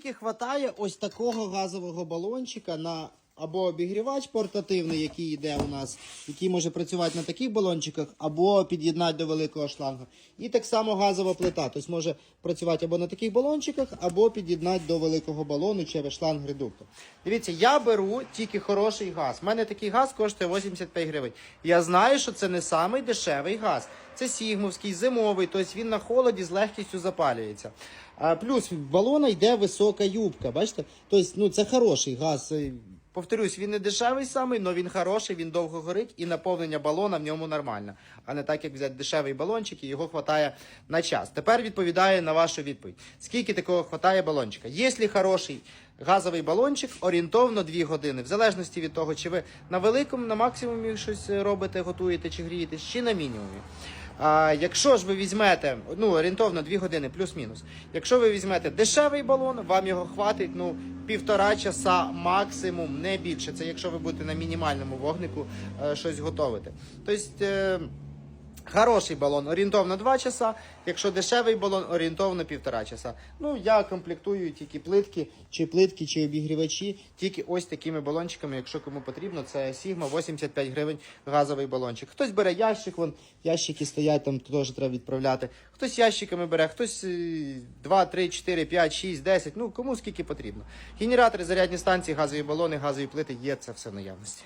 Скільки хватає ось такого газового балончика на або обігрівач портативний, який йде у нас, який може працювати на таких балончиках, або під'єднати до великого шланга. І так само газова плита. Тобто може працювати або на таких балончиках, або під'єднати до великого балону через шланг редуктор. Дивіться, я беру тільки хороший газ. У мене такий газ коштує 85 гривень. Я знаю, що це не самий дешевий газ. Це сігмовський, зимовий, тобто він на холоді з легкістю запалюється. Плюс в балона йде висока юбка. Бачите? Тобто, ну це хороший газ. Повторюсь, він не дешевий самий, але він хороший, він довго горить і наповнення балона в ньому нормально. А не так, як взяти дешевий балончик і його хватає на час. Тепер відповідаю на вашу відповідь. Скільки такого хватає балончика? Якщо хороший газовий балончик, орієнтовно 2 години, в залежності від того, чи ви на великому, на максимумі щось робите, готуєте чи грієтесь, чи на мінімумі. А, якщо ж ви візьмете, ну орієнтовно 2 години плюс-мінус. Якщо ви візьмете дешевий балон, вам його хватить ну півтора часа максимум, не більше. Це якщо ви будете на мінімальному вогнику е, щось готувати. Тобто. Хороший балон орієнтовно 2 часа, якщо дешевий балон орієнтовно півтора часа. Ну, я комплектую тільки плитки, чи плитки, чи обігрівачі, тільки ось такими балончиками, якщо кому потрібно, це Sigma 85 гривень газовий балончик. Хтось бере ящик, вон ящики стоять, там теж треба відправляти. Хтось ящиками бере, хтось е, 2, 3, 4, 5, 6, 10, ну кому скільки потрібно. Генератори, зарядні станції, газові балони, газові плити є це все в наявності.